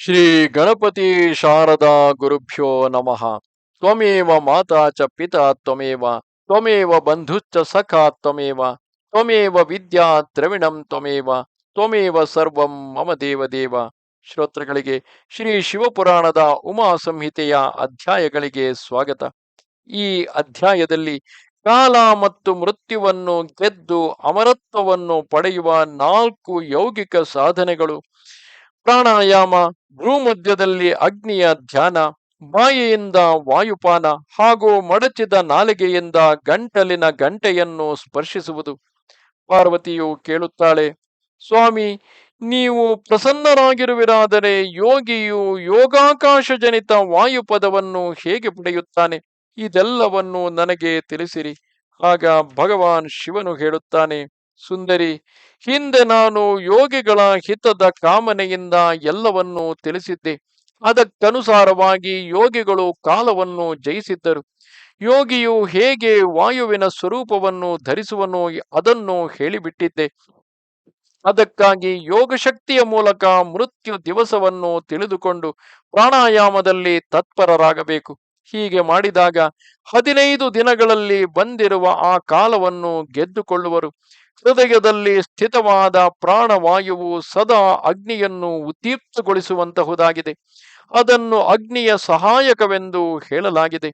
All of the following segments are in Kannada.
ಶ್ರೀ ಗಣಪತಿ ಶಾರದಾ ಗುರುಭ್ಯೋ ನಮಃ. ತ್ವಮೇವ ಮಾತಾ ಚ ಪಿತಾ ತ್ವಮೇವ ತ್ವಮೇವ ಬಂಧುಶ್ಚ ಸಖಾ ತ್ವಮೇವ ತ್ವಮೇವ ವಿದ್ಯಾ ದ್ರವಿಣಂ ತ್ವಮೇವ ತ್ವಮೇವ ಸರ್ವಂ ಮಮ ದೇವದೇವ ದೇವ. ಶ್ರೋತೃಗಳಿಗೆ ಶ್ರೀ ಶಿವಪುರಾಣದ ಉಮಾ ಸಂಹಿತೆಯ ಅಧ್ಯಾಯಗಳಿಗೆ ಸ್ವಾಗತ. ಈ ಅಧ್ಯಾಯದಲ್ಲಿ ಕಾಲ ಮತ್ತು ಮೃತ್ಯುವನ್ನು ಗೆದ್ದು ಅಮರತ್ವವನ್ನು ಪಡೆಯುವ ನಾಲ್ಕು ಯೌಗಿಕ ಸಾಧನೆಗಳು ಪ್ರಾಣಾಯಾಮ ಭ್ರೂಮಧ್ಯದಲ್ಲಿ ಅಗ್ನಿಯ ಧ್ಯಾನ, ಮಾಯೆಯಿಂದ ವಾಯುಪಾನ ಹಾಗೂ ಮಡಚಿದ ನಾಲಿಗೆಯಿಂದ ಗಂಟಲಿನ ಗಂಟೆಯನ್ನು ಸ್ಪರ್ಶಿಸುವುದು. ಪಾರ್ವತಿಯು ಕೇಳುತ್ತಾಳೆ, ಸ್ವಾಮಿ, ನೀವು ಪ್ರಸನ್ನರಾಗಿರುವಿರಾದರೆ ಯೋಗಿಯು ಯೋಗಾಕಾಶ ಜನಿತ ವಾಯುಪದವನ್ನು ಹೇಗೆ ಪಡೆಯುತ್ತಾನೆ? ಇದೆಲ್ಲವನ್ನು ನನಗೆ ತಿಳಿಸಿರಿ. ಆಗ ಭಗವಾನ್ ಶಿವನು ಹೇಳುತ್ತಾನೆ ಸುಂದರಿ, ಹಿಂದೆ ನಾನು ಯೋಗಿಗಳ ಹಿತದ ಕಾಮನೆಯಿಂದ ಎಲ್ಲವನ್ನೂ ತಿಳಿಸಿದ್ದೆ. ಅದಕ್ಕನುಸಾರವಾಗಿ ಯೋಗಿಗಳು ಕಾಲವನ್ನು ಜಯಿಸಿದ್ದರು. ಯೋಗಿಯು ಹೇಗೆ ವಾಯುವಿನ ಸ್ವರೂಪವನ್ನು ಧರಿಸುವನು ಅದನ್ನು ಹೇಳಿಬಿಟ್ಟಿದ್ದೆ. ಅದಕ್ಕಾಗಿ ಯೋಗ ಶಕ್ತಿಯ ಮೂಲಕ ಮೃತ್ಯು ದಿವಸವನ್ನು ತಿಳಿದುಕೊಂಡು ಪ್ರಾಣಾಯಾಮದಲ್ಲಿ ತತ್ಪರರಾಗಬೇಕು. ಹೀಗೆ ಮಾಡಿದಾಗ ಹದಿನೈದು ದಿನಗಳಲ್ಲಿ ಬಂದಿರುವ ಆ ಕಾಲವನ್ನು ಗೆದ್ದುಕೊಳ್ಳುವರು. ಹೃದಯದಲ್ಲಿ ಸ್ಥಿತವಾದ ಪ್ರಾಣವಾಯುವು ಸದಾ ಅಗ್ನಿಯನ್ನು ಉದ್ದೀಪ್ತಗೊಳಿಸುವಂತಹುದಾಗಿದೆ. ಅದನ್ನು ಅಗ್ನಿಯ ಸಹಾಯಕವೆಂದು ಹೇಳಲಾಗಿದೆ.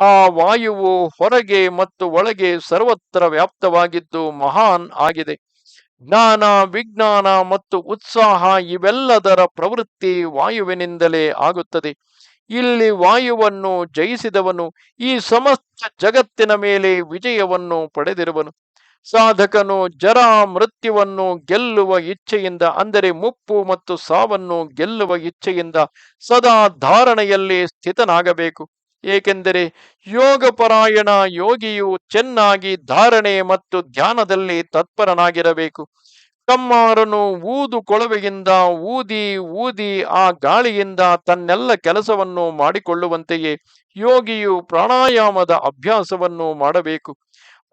ಆ ವಾಯುವು ಹೊರಗೆ ಮತ್ತು ಒಳಗೆ ಸರ್ವತ್ರ ವ್ಯಾಪ್ತವಾಗಿದ್ದು ಮಹಾನ್ ಆಗಿದೆ. ಜ್ಞಾನ, ವಿಜ್ಞಾನ ಮತ್ತು ಉತ್ಸಾಹ ಇವೆಲ್ಲದರ ಪ್ರವೃತ್ತಿ ವಾಯುವಿನಿಂದಲೇ ಆಗುತ್ತದೆ. ಇಲ್ಲಿ ವಾಯುವನ್ನು ಜಯಿಸಿದವನು, ಈ ಸಮಸ್ತ ಜಗತ್ತಿನ ಮೇಲೆ ವಿಜಯವನ್ನು ಪಡೆದಿರುವನು. ಸಾಧಕನು ಜರ ಮೃತ್ಯುವನ್ನು ಗೆಲ್ಲುವ ಇಚ್ಛೆಯಿಂದ, ಅಂದರೆ ಮುಪ್ಪು ಮತ್ತು ಸಾವನ್ನು ಗೆಲ್ಲುವ ಇಚ್ಛೆಯಿಂದ ಸದಾ ಧಾರಣೆಯಲ್ಲಿ ಸ್ಥಿತನಾಗಬೇಕು. ಏಕೆಂದರೆ ಯೋಗಪರಾಯಣ ಯೋಗಿಯು ಚೆನ್ನಾಗಿ ಧಾರಣೆ ಮತ್ತು ಧ್ಯಾನದಲ್ಲಿ ತತ್ಪರನಾಗಿರಬೇಕು. ಕಮ್ಮಾರನು ಊದು ಕೊಳವೆಯಿಂದ ಊದಿ ಊದಿ ಆ ಗಾಳಿಯಿಂದ ತನ್ನೆಲ್ಲ ಕೆಲಸವನ್ನು ಮಾಡಿಕೊಳ್ಳುವಂತೆಯೇ ಯೋಗಿಯು ಪ್ರಾಣಾಯಾಮದ ಅಭ್ಯಾಸವನ್ನು ಮಾಡಬೇಕು.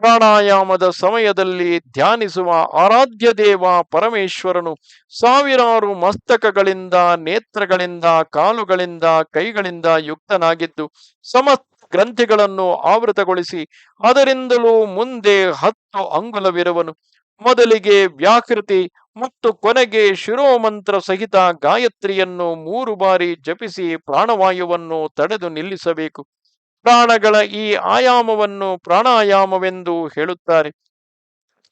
ಪ್ರಾಣಾಯಾಮದ ಸಮಯದಲ್ಲಿ ಧ್ಯಾನಿಸುವ ಆರಾಧ್ಯ ದೇವ ಪರಮೇಶ್ವರನು ಸಾವಿರಾರು ಮಸ್ತಕಗಳಿಂದ, ನೇತ್ರಗಳಿಂದ, ಕಾಲುಗಳಿಂದ, ಕೈಗಳಿಂದ ಯುಕ್ತನಾಗಿದ್ದು ಸಮಸ್ತ ಗ್ರಂಥಿಗಳನ್ನು ಆವೃತಗೊಳಿಸಿ ಅದರಿಂದಲೂ ಮುಂದೆ ಹತ್ತು ಅಂಗುಲವಿರುವನು. ಮೊದಲಿಗೆ ವ್ಯಾಕೃತಿ ಮತ್ತು ಕೊನೆಗೆ ಶಿರೋಮಂತ್ರ ಸಹಿತ ಗಾಯತ್ರಿಯನ್ನು ಮೂರು ಬಾರಿ ಜಪಿಸಿ ಪ್ರಾಣವಾಯುವನ್ನು ತಡೆದು ನಿಲ್ಲಿಸಬೇಕು. ಪ್ರಾಣಗಳ ಈ ಆಯಾಮವನ್ನು ಪ್ರಾಣಾಯಾಮವೆಂದು ಹೇಳುತ್ತಾರೆ.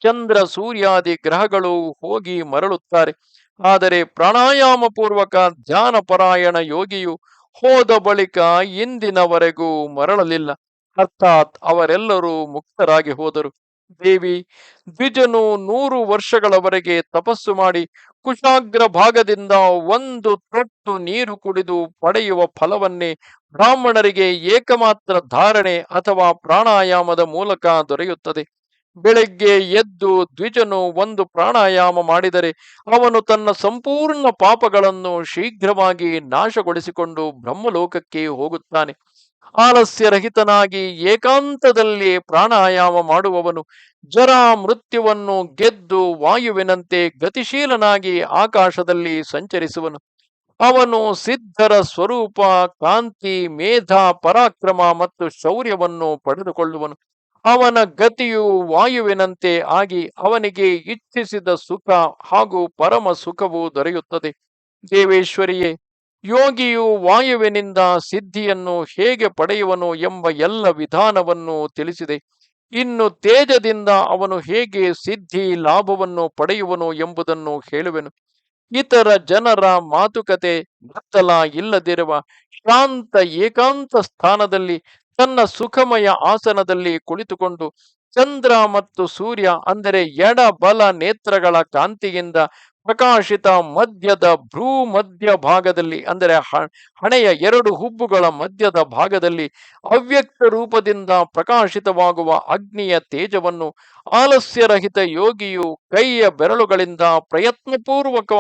ಚಂದ್ರ ಸೂರ್ಯಾದಿ ಗ್ರಹಗಳು ಹೋಗಿ ಮರಳುತ್ತಾರೆ. ಆದರೆ ಪ್ರಾಣಾಯಾಮ ಪೂರ್ವಕ ಧ್ಯಾನ ಪರಾಯಣ ಯೋಗಿಯು ಹೋದ ಬಳಿಕ ಇಂದಿನವರೆಗೂ ಮರಳಲಿಲ್ಲ. ಅರ್ಥಾತ್ ಅವರೆಲ್ಲರೂ ಮುಕ್ತರಾಗಿ ಹೋದರು. ದೇವಿ, ದ್ವಿಜನು ನೂರು ವರ್ಷಗಳವರೆಗೆ ತಪಸ್ಸು ಮಾಡಿ ಕುಶಾಗ್ರ ಭಾಗದಿಂದ ಒಂದು ತೊಟ್ಟು ನೀರು ಕುಡಿದು ಪಡೆಯುವ ಫಲವನ್ನೇ ಬ್ರಾಹ್ಮಣರಿಗೆ ಏಕಮಾತ್ರ ಧಾರಣೆ ಅಥವಾ ಪ್ರಾಣಾಯಾಮದ ಮೂಲಕ ದೊರೆಯುತ್ತದೆ. ಬೆಳಗ್ಗೆ ಎದ್ದು ದ್ವಿಜನು ಒಂದು ಪ್ರಾಣಾಯಾಮ ಮಾಡಿದರೆ ಅವನು ತನ್ನ ಸಂಪೂರ್ಣ ಪಾಪಗಳನ್ನು ಶೀಘ್ರವಾಗಿ ನಾಶಗೊಳಿಸಿಕೊಂಡು ಬ್ರಹ್ಮಲೋಕಕ್ಕೆ ಹೋಗುತ್ತಾನೆ. ಆಲಸ್ಯರಹಿತನಾಗಿ ಏಕಾಂತದಲ್ಲಿ ಪ್ರಾಣಾಯಾಮ ಮಾಡುವವನು, ಜರ ಮೃತ್ಯುವನ್ನು ಗೆದ್ದು ವಾಯುವಿನಂತೆ ಗತಿಶೀಲನಾಗಿ ಆಕಾಶದಲ್ಲಿ ಸಂಚರಿಸುವನು. ಅವನು ಸಿದ್ಧರ ಸ್ವರೂಪ ಕಾಂತಿ ಮೇಧ, ಪರಾಕ್ರಮ ಮತ್ತು ಶೌರ್ಯವನ್ನು ಪಡೆದುಕೊಳ್ಳುವನು. ಅವನ ಗತಿಯು ವಾಯುವಿನಂತೆ ಆಗಿ ಅವನಿಗೆ ಇಚ್ಛಿಸಿದ ಸುಖ ಹಾಗೂ ಪರಮ ಸುಖವು ದೊರೆಯುತ್ತದೆ. ದೇವೇಶ್ವರಿಯೇ ಯೋಗಿಯು ವಾಯುವಿನಿಂದ ಸಿದ್ಧಿಯನ್ನು ಹೇಗೆ ಪಡೆಯುವನು ಎಂಬ ಎಲ್ಲ ವಿಧಾನವನ್ನು ತಿಳಿಸಿದೆ. ಇನ್ನು ತೇಜದಿಂದ ಅವನು ಹೇಗೆ ಸಿದ್ಧಿ ಲಾಭವನ್ನು ಪಡೆಯುವನು ಎಂಬುದನ್ನು ಹೇಳುವೆನು. ಇತರ ಜನರ ಮಾತುಕತೆ ಬತ್ತಲ ಇಲ್ಲದಿರುವ ಶಾಂತ ಏಕಾಂತ ಸ್ಥಾನದಲ್ಲಿ ತನ್ನ ಸುಖಮಯ ಆಸನದಲ್ಲಿ ಕುಳಿತುಕೊಂಡು ಚಂದ್ರ ಮತ್ತು ಸೂರ್ಯ ಅಂದರೆ ಎಡ ಬಲ ನೇತ್ರಗಳ ಕಾಂತಿಯಿಂದ ಪ್ರಕಾಶಿತ ಮಧ್ಯದ ಭ್ರೂ ಮಧ್ಯ ಭಾಗದಲ್ಲಿ, ಅಂದರೆ ಹಣೆಯ ಎರಡು ಹುಬ್ಬುಗಳ ಮಧ್ಯದ ಭಾಗದಲ್ಲಿ ಅವ್ಯಕ್ತ ರೂಪದಿಂದ ಪ್ರಕಾಶಿತವಾಗುವ ಅಗ್ನಿಯ ತೇಜವನ್ನು ಆಲಸ್ಯರಹಿತ ಯೋಗಿಯು ಕೈಯ ಬೆರಳುಗಳಿಂದ ಪ್ರಯತ್ನಪೂರ್ವಕ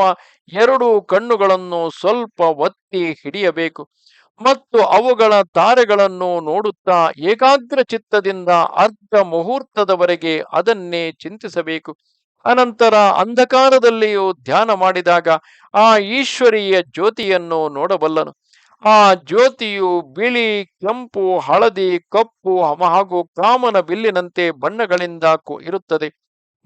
ಎರಡು ಕಣ್ಣುಗಳನ್ನು ಸ್ವಲ್ಪ ಒತ್ತಿ ಹಿಡಿಯಬೇಕು ಮತ್ತು ಅವುಗಳ ತಾರೆಗಳನ್ನು ನೋಡುತ್ತಾ ಏಕಾಗ್ರ ಚಿತ್ತದಿಂದ ಅರ್ಧ ಮುಹೂರ್ತದವರೆಗೆ ಅದನ್ನೇ ಚಿಂತಿಸಬೇಕು. ಅನಂತರ ಅಂಧಕಾರದಲ್ಲಿಯೂ ಧ್ಯಾನ ಮಾಡಿದಾಗ ಆ ಈಶ್ವರೀಯ ಜ್ಯೋತಿಯನ್ನು ನೋಡಬಲ್ಲನು. ಆ ಜ್ಯೋತಿಯು ಬಿಳಿ, ಕೆಂಪು, ಹಳದಿ, ಕಪ್ಪು ಹಾಗೂ ಕಾಮನ ಬಿಲ್ಲಿನಂತೆ ಬಣ್ಣಗಳಿಂದ ಇರುತ್ತದೆ.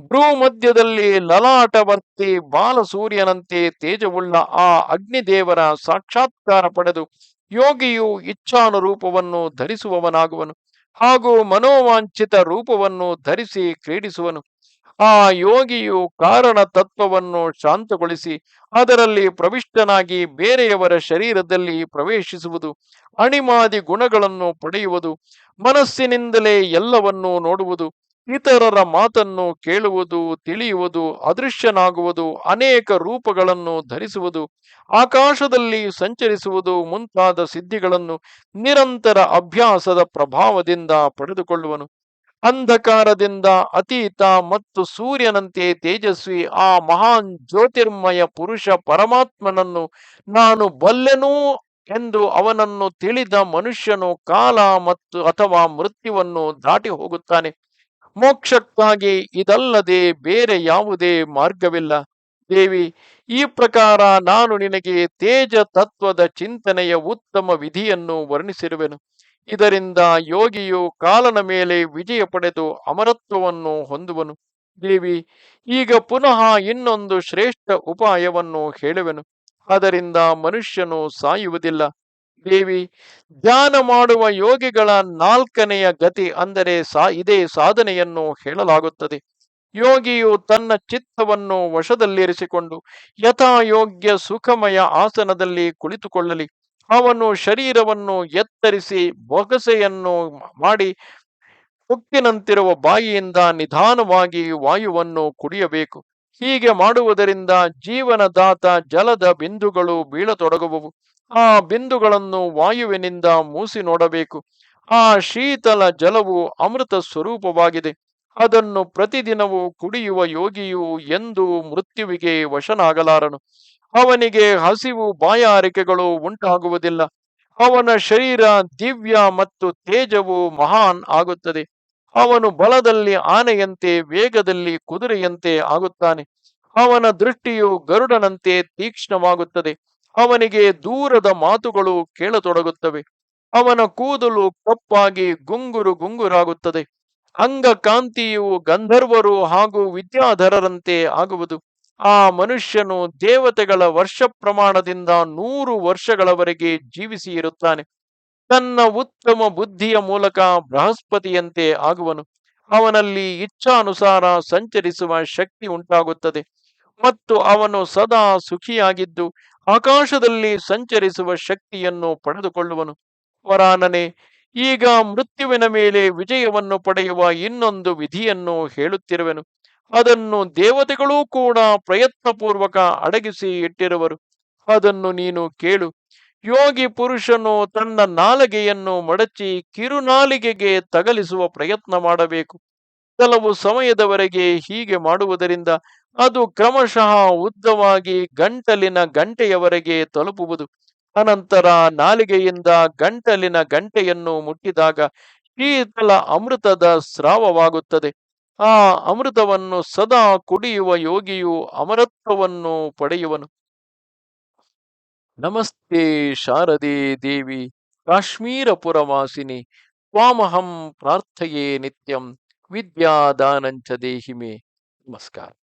ಭ್ರೂ ಮಧ್ಯದಲ್ಲಿ ಲಲಾಟವರ್ತಿ ಬಾಲಸೂರ್ಯನಂತೆ ತೇಜವುಳ್ಳ ಆ ಅಗ್ನಿದೇವರ ಸಾಕ್ಷಾತ್ಕಾರ ಪಡೆದು ಯೋಗಿಯು ಇಚ್ಛಾನುರೂಪವನ್ನು ಧರಿಸುವವನಾಗುವನು ಹಾಗೂ ಮನೋವಾಂಛಿತ ರೂಪವನ್ನು ಧರಿಸಿ ಕ್ರೀಡಿಸುವನು. ಆ ಯೋಗಿಯು ಕಾರಣ ತತ್ವವನ್ನು ಶಾಂತಗೊಳಿಸಿ ಅದರಲ್ಲಿ ಪ್ರವಿಷ್ಟನಾಗಿ ಬೇರೆಯವರ ಶರೀರದಲ್ಲಿ ಪ್ರವೇಶಿಸುವುದು, ಅಣಿಮಾದಿ ಗುಣಗಳನ್ನು ಪಡೆಯುವುದು, ಮನಸ್ಸಿನಿಂದಲೇ ಎಲ್ಲವನ್ನೂ ನೋಡುವುದು, ಇತರರ ಮಾತನ್ನು ಕೇಳುವುದು, ತಿಳಿಯುವುದು, ಅದೃಶ್ಯನಾಗುವುದು, ಅನೇಕ ರೂಪಗಳನ್ನು ಧರಿಸುವುದು, ಆಕಾಶದಲ್ಲಿ ಸಂಚರಿಸುವುದು ಮುಂತಾದ ಸಿದ್ಧಿಗಳನ್ನು ನಿರಂತರ ಅಭ್ಯಾಸದ ಪ್ರಭಾವದಿಂದ ಪಡೆದುಕೊಳ್ಳುವನು. ಅಂಧಕಾರದಿಂದ ಅತೀತ ಮತ್ತು ಸೂರ್ಯನಂತೆ ತೇಜಸ್ವಿ, ಆ ಮಹಾನ್ ಜ್ಯೋತಿರ್ಮಯ ಪುರುಷ ಪರಮಾತ್ಮನನ್ನು ನಾನು ಬಲ್ಲೆನೂ ಎಂದು ಅವನನ್ನು ತಿಳಿದ ಮನುಷ್ಯನು ಕಾಲ ಮತ್ತು ಅಥವಾ ಮೃತ್ಯುವನ್ನು ದಾಟಿ ಹೋಗುತ್ತಾನೆ. ಮೋಕ್ಷಕ್ಕಾಗಿ ಇದಲ್ಲದೆ ಬೇರೆ ಯಾವುದೇ ಮಾರ್ಗವಿಲ್ಲ. ದೇವಿ, ಈ ಪ್ರಕಾರ ನಾನು ನಿನಗೆ ತೇಜ ತತ್ವದ ಚಿಂತನೆಯ ಉತ್ತಮ ವಿಧಿಯನ್ನು ವರ್ಣಿಸಿರುವೆನು. ಇದರಿಂದ ಯೋಗಿಯು ಕಾಲನ ಮೇಲೆ ವಿಜಯ ಪಡೆದು ಅಮರತ್ವವನ್ನು ಹೊಂದುವನು. ದೇವಿ, ಈಗ ಪುನಃ ಇನ್ನೊಂದು ಶ್ರೇಷ್ಠ ಉಪಾಯವನ್ನು ಹೇಳುವೆನು. ಅದರಿಂದ ಮನುಷ್ಯನು ಸಾಯುವುದಿಲ್ಲ. ದೇವಿ, ಧ್ಯಾನ ಮಾಡುವ ಯೋಗಿಗಳ ನಾಲ್ಕನೆಯ ಗತಿ ಅಂದರೆ ಸಾ, ಇದೇ ಸಾಧನೆಯನ್ನು ಹೇಳಲಾಗುತ್ತದೆ. ಯೋಗಿಯು ತನ್ನ ಚಿತ್ತವನ್ನು ವಶದಲ್ಲಿರಿಸಿಕೊಂಡು ಯಥಾಯೋಗ್ಯ ಸುಖಮಯ ಆಸನದಲ್ಲಿ ಕುಳಿತುಕೊಳ್ಳಲಿ. ಅವನು ಶರೀರವನ್ನು ಎತ್ತರಿಸಿ ಬೊಗಸೆಯನ್ನು ಮಾಡಿ ಉಕ್ಕಿನಂತಿರುವ ಬಾಯಿಯಿಂದ ನಿಧಾನವಾಗಿ ವಾಯುವನ್ನು ಕುಡಿಯಬೇಕು. ಹೀಗೆ ಮಾಡುವುದರಿಂದ ಜೀವನದಾತ ಜಲದ ಬಿಂದುಗಳು ಬೀಳತೊಡಗುವವು. ಆ ಬಿಂದುಗಳನ್ನು ವಾಯುವಿನಿಂದ ಮೂಸಿ ನೋಡಬೇಕು. ಆ ಶೀತಲ ಜಲವು ಅಮೃತ ಸ್ವರೂಪವಾಗಿದೆ. ಅದನ್ನು ಪ್ರತಿದಿನವೂ ಕುಡಿಯುವ ಯೋಗಿಯು ಎಂದು ಮೃತ್ಯುವಿಗೆ ವಶನಾಗಲಾರನು. ಅವನಿಗೆ ಹಸಿವು ಬಾಯಾರಿಕೆಗಳು ಉಂಟಾಗುವುದಿಲ್ಲ. ಅವನ ಶರೀರ ದಿವ್ಯ ಮತ್ತು ತೇಜವು ಮಹಾನ್ ಆಗುತ್ತದೆ. ಅವನು ಬಲದಲ್ಲಿ ಆನೆಯಂತೆ, ವೇಗದಲ್ಲಿ ಕುದುರೆಯಂತೆ ಆಗುತ್ತಾನೆ. ಅವನ ದೃಷ್ಟಿಯು ಗರುಡನಂತೆ ತೀಕ್ಷ್ಣವಾಗುತ್ತದೆ. ಅವನಿಗೆ ದೂರದ ಮಾತುಗಳು ಕೇಳತೊಡಗುತ್ತವೆ. ಅವನ ಕೂದಲು ಕಪ್ಪಾಗಿ ಗುಂಗುರು ಗುಂಗುರಾಗುತ್ತದೆ. ಅಂಗಕಾಂತಿಯು ಗಂಧರ್ವರು ಹಾಗೂ ವಿದ್ಯಾಧರರಂತೆ ಆಗುವುದು. ಆ ಮನುಷ್ಯನು ದೇವತೆಗಳ ವರ್ಷ ಪ್ರಮಾಣದಿಂದ ನೂರು ವರ್ಷಗಳವರೆಗೆ ಜೀವಿಸಿ ಇರುತ್ತಾನೆ. ತನ್ನ ಉತ್ತಮ ಬುದ್ಧಿಯ ಮೂಲಕ ಬೃಹಸ್ಪತಿಯಂತೆ ಆಗುವನು. ಅವನಲ್ಲಿ ಇಚ್ಛಾನುಸಾರ ಸಂಚರಿಸುವ ಶಕ್ತಿ ಉಂಟಾಗುತ್ತದೆ. ಮತ್ತು ಅವನು ಸದಾ ಸುಖಿಯಾಗಿದ್ದು ಆಕಾಶದಲ್ಲಿ ಸಂಚರಿಸುವ ಶಕ್ತಿಯನ್ನು ಪಡೆದುಕೊಳ್ಳುವನು. ವರಾನನೆ, ಈಗ ಮೃತ್ಯುವಿನ ಮೇಲೆ ವಿಜಯವನ್ನು ಪಡೆಯುವ ಇನ್ನೊಂದು ವಿಧಿಯನ್ನು ಹೇಳುತ್ತಿರುವೆನು. ಅದನ್ನು ದೇವತೆಗಳೂ ಕೂಡ ಪ್ರಯತ್ನಪೂರ್ವಕ ಅಡಗಿಸಿ ಇಟ್ಟಿರುವರು. ಅದನ್ನು ನೀನು ಕೇಳು. ಯೋಗಿ ಪುರುಷನು ತನ್ನ ನಾಲಿಗೆಯನ್ನು ಮಡಚಿ ಕಿರುನಾಲಿಗೆಗೆ ತಗಲಿಸುವ ಪ್ರಯತ್ನ ಮಾಡಬೇಕು. ಕೆಲವು ಸಮಯದವರೆಗೆ ಹೀಗೆ ಮಾಡುವುದರಿಂದ ಅದು ಕ್ರಮಶಃ ಉದ್ದವಾಗಿ ಗಂಟಲಿನ ಗಂಟೆಯವರೆಗೆ ತಲುಪುವುದು. ಅನಂತರ ನಾಲಿಗೆಯಿಂದ ಗಂಟಲಿನ ಗಂಟೆಯನ್ನು ಮುಟ್ಟಿದಾಗ ಶೀತಲ ಅಮೃತದ ಸ್ರಾವವಾಗುತ್ತದೆ. ಆ ಅಮೃತವನ್ನು ಸದಾ ಕುಡಿಯುವ ಯೋಗಿಯು ಅಮರತ್ವವನ್ನು ಪಡೆಯುವನು. ನಮಸ್ತೆ ಶಾರದೆ ದೇವಿ, ಕಾಶ್ಮೀರಪುರವಾಸಿನಿ, ತ್ವಾಮಹಂ ಪ್ರಾರ್ಥೆಯೇ ನಿತ್ಯಂ, ವಿದ್ಯಾದಾನಂಚ ದೇಹಿಮೆ. ನಮಸ್ಕಾರ.